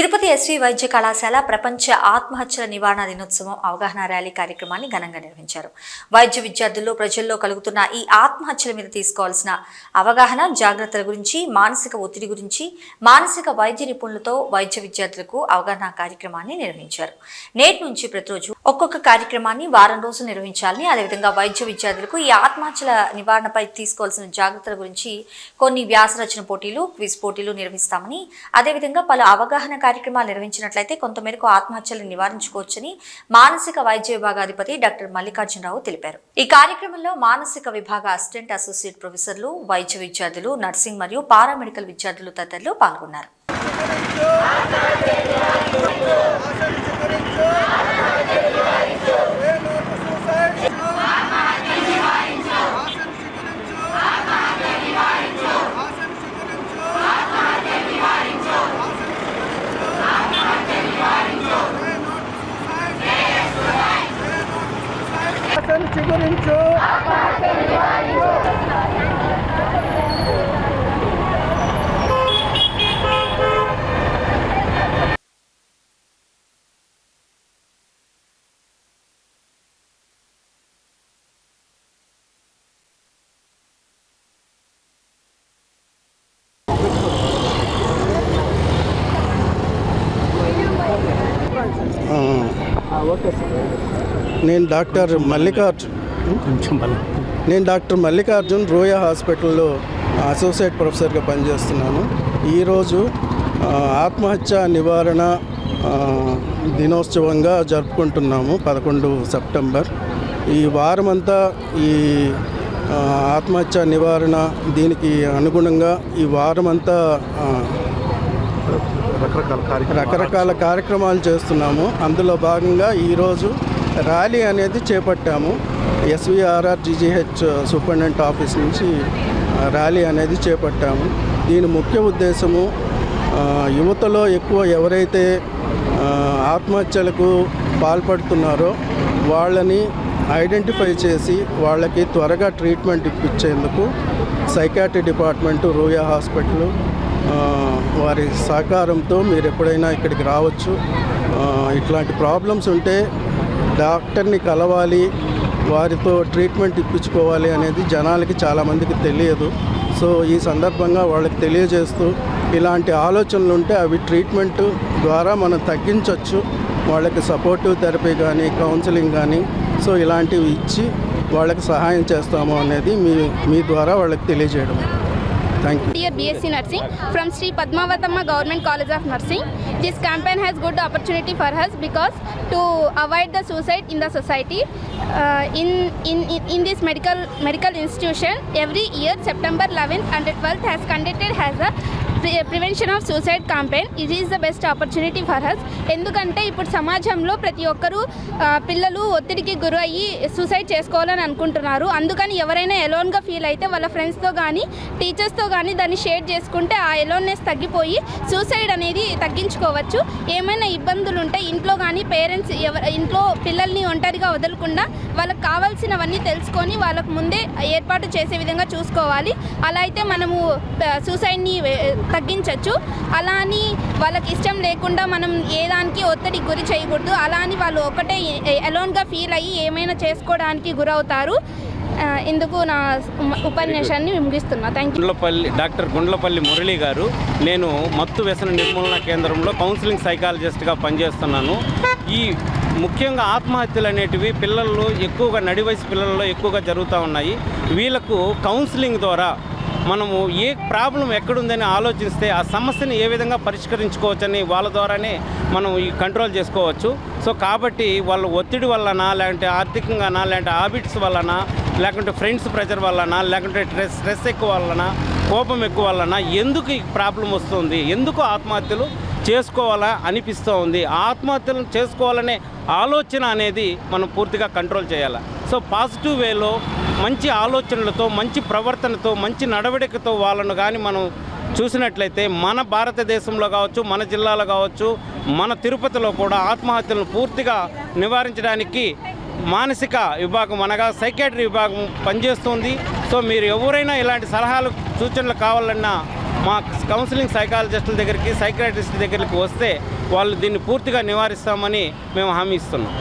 Tirupati SV వైద్య కళాశాల ప్రపంచ ఆత్మహత్యల నివారణ దినోత్సవం అవగాహన ర్యాలీ కార్యక్రమాన్ని ఘనంగా నిర్వహించారు. వైద్య విద్యార్థుల్లో ప్రజల్లో కలుగుతున్న ఈ ఆత్మహత్యల మీద తీసుకోవాల్సిన అవగాహన జాగ్రత్తల గురించి మానసిక ఒత్తిడి గురించి మానసిక వైద్య నిపుణులతో వైద్య విద్యార్థులకు అవగాహన కార్యక్రమాన్ని నిర్వహించారు. నేటి నుంచి ప్రతిరోజు ఒక్కొక్క కార్యక్రమాన్ని వారం రోజులు నిర్వహించాలని అదేవిధంగా వైద్య విద్యార్థులకు ఈ ఆత్మహత్యల నివారణపై తీసుకోవాల్సిన జాగ్రత్తల గురించి కొన్ని వ్యాస రచన పోటీలు క్విజ్ పోటీలు నిర్వహిస్తామని అదేవిధంగా పలు అవగాహన కార్యక్రమాలు నిర్వహించినట్లయితే కొంతమేరకు ఆత్మహత్యలను నివారించుకోవచ్చని మానసిక వైద్య విభాగాధిపతి డాక్టర్ మల్లికార్జునరావు తెలిపారు. ఈ కార్యక్రమంలో మానసిక విభాగ అసిస్టెంట్ అసోసియేట్ ప్రొఫెసర్లు వైద్య విద్యార్థులు నర్సింగ్ మరియు పారామెడికల్ విద్యార్థులు తదితరులు పాల్గొన్నారు. చిగురించు ఓకే సార్. నేను డాక్టర్ మల్లికార్జున్. నేను డాక్టర్ మల్లికార్జున్ రోయా హాస్పిటల్లో అసోసియేట్ ప్రొఫెసర్గా పనిచేస్తున్నాను. ఈరోజు ఆత్మహత్య నివారణ దినోత్సవంగా జరుపుకుంటున్నాము పదకొండు సెప్టెంబర్. ఈ వారమంతా ఈ ఆత్మహత్య నివారణ దీనికి అనుగుణంగా ఈ వారమంతా రకరకాల కార్యక్రమాలు చేస్తున్నాము. అందులో భాగంగా ఈరోజు ర్యాలీ అనేది చేపట్టాము. ఎస్విఆర్ఆర్ జీజీహెచ్ సూపరింటెండెంట్ ఆఫీస్ నుంచి uh, ర్యాలీ అనేది చేపట్టాము. దీని ముఖ్య ఉద్దేశము uh, యువతలో ఎక్కువ ఎవరైతే uh, ఆత్మహత్యలకు పాల్పడుతున్నారో వాళ్ళని ఐడెంటిఫై చేసి వాళ్ళకి త్వరగా ట్రీట్మెంట్ ఇప్పించేందుకు సైకాట్రీ డిపార్ట్మెంటు రూయా హాస్పిటల్ వారి సహకారంతో మీరు ఎప్పుడైనా ఇక్కడికి రావచ్చు. ఇట్లాంటి ప్రాబ్లమ్స్ ఉంటే డాక్టర్ని కలవాలి వారితో ట్రీట్మెంట్ ఇప్పించుకోవాలి అనేది జనాలకి చాలామందికి తెలియదు. సో ఈ సందర్భంగా వాళ్ళకి తెలియజేస్తూ ఇలాంటి ఆలోచనలు ఉంటే అవి ట్రీట్మెంట్ ద్వారా మనం తగ్గించవచ్చు వాళ్ళకి సపోర్టివ్ థెరపీ కానీ కౌన్సిలింగ్ కానీ సో ఇలాంటివి ఇచ్చి వాళ్ళకి సహాయం చేస్తాము అనేది మీ మీ ద్వారా వాళ్ళకి తెలియజేయడం Thank you. Dear BSc Nursing from Sri Padmavatamma Government College of Nursing. This campaign has good opportunity for us because to avoid the suicide in the society. Uh, in, in, in this medical medical institution, every year September 11th and 12th has conducted has a prevention of suicide campaign campaign. Is the best opportunity for us ఎందుకంటే ఇప్పుడు సమాజంలో ప్రతి ఒక్కరూ పిల్లలు ఒత్తిడికి గురయ్యి suicide చేసుకోవాలని అనుకుంటున్నారు. అందుకని ఎవరైనా ఎలోన్గా ఫీల్ అయితే వాళ్ళ ఫ్రెండ్స్తో కానీ టీచర్స్తో కానీ దాన్ని షేర్ చేసుకుంటే ఆ ఎలోన్నెస్ తగ్గిపోయి సూసైడ్ అనేది తగ్గించుకోవచ్చు. ఏమైనా ఇబ్బందులు ఉంటే ఇంట్లో కానీ పేరెంట్స్ ఎవ ఇంట్లో పిల్లల్ని ఒంటరిగా వదలకుండా వాళ్ళకి కావాల్సినవన్నీ తెలుసుకొని వాళ్ళకు ముందే ఏర్పాటు చేసే విధంగా చూసుకోవాలి. అలా అయితే మనము సూసైడ్ని తగ్గించవచ్చు అలా అని వాళ్ళకి ఇష్టం లేకుండా మనం ఏ దానికి ఒత్తిడి గురి చేయకూడదు. అలా అని వాళ్ళు ఒకటే అలోన్గా ఫీల్ అయ్యి ఏమైనా చేసుకోవడానికి గురవుతారు. ఇందుకు నా ఉపన్యాసాన్ని ముగిస్తున్నా. Thank you Gundlapalli doctor Gundlapalli Murali garu నేను మత్తు వ్యసన నిర్మూలన కేంద్రంలో కౌన్సిలింగ్ సైకాలజిస్ట్గా పనిచేస్తున్నాను. ఈ ముఖ్యంగా ఆత్మహత్యలు అనేటివి పిల్లల్లో ఎక్కువగా నడి వయసు పిల్లల్లో ఎక్కువగా జరుగుతూ ఉన్నాయి. వీళ్ళకు కౌన్సిలింగ్ ద్వారా మనము ఏ ప్రాబ్లం ఎక్కడుందని ఆలోచిస్తే ఆ సమస్యని ఏ విధంగా పరిష్కరించుకోవచ్చని వాళ్ళ ద్వారానే మనం ఈ కంట్రోల్ చేసుకోవచ్చు. సో కాబట్టి వాళ్ళ ఒత్తిడి వలన లేకుంటే ఆర్థికంగానా లేదంటే హాబిట్స్ వలన లేకుంటే ఫ్రెండ్స్ ప్రెషర్ వలన లేకుంటే స్ట్రెస్ స్ట్రెస్ ఎక్కువ వలన కోపం ఎక్కువ వలన ఎందుకు ఈ ప్రాబ్లం వస్తుంది ఎందుకు ఆత్మహత్యలు చేసుకోవాలా అనిపిస్తూ ఉంది ఆత్మహత్యలు చేసుకోవాలనే ఆలోచన అనేది మనం పూర్తిగా కంట్రోల్ చేయాలి? సో పాజిటివ్ వేలో మంచి ఆలోచనలతో మంచి ప్రవర్తనతో మంచి నడవడికతో వాళ్ళను కానీ మనం చూసినట్లయితే మన భారతదేశంలో కావచ్చు మన జిల్లాలో కావచ్చు మన తిరుపతిలో కూడా ఆత్మహత్యలను పూర్తిగా నివారించడానికి మానసిక విభాగం అనగా సైకాట్రీ విభాగం పనిచేస్తుంది. సో మీరు ఎవరైనా ఇలాంటి సలహాలు సూచనలు కావాలన్నా మా కౌన్సిలింగ్ సైకాలజిస్టుల దగ్గరికి సైకాట్రిస్ట్ దగ్గరికి వస్తే వాళ్ళు దీన్ని పూర్తిగా నివారిస్తామని మేము హామీ ఇస్తున్నాం.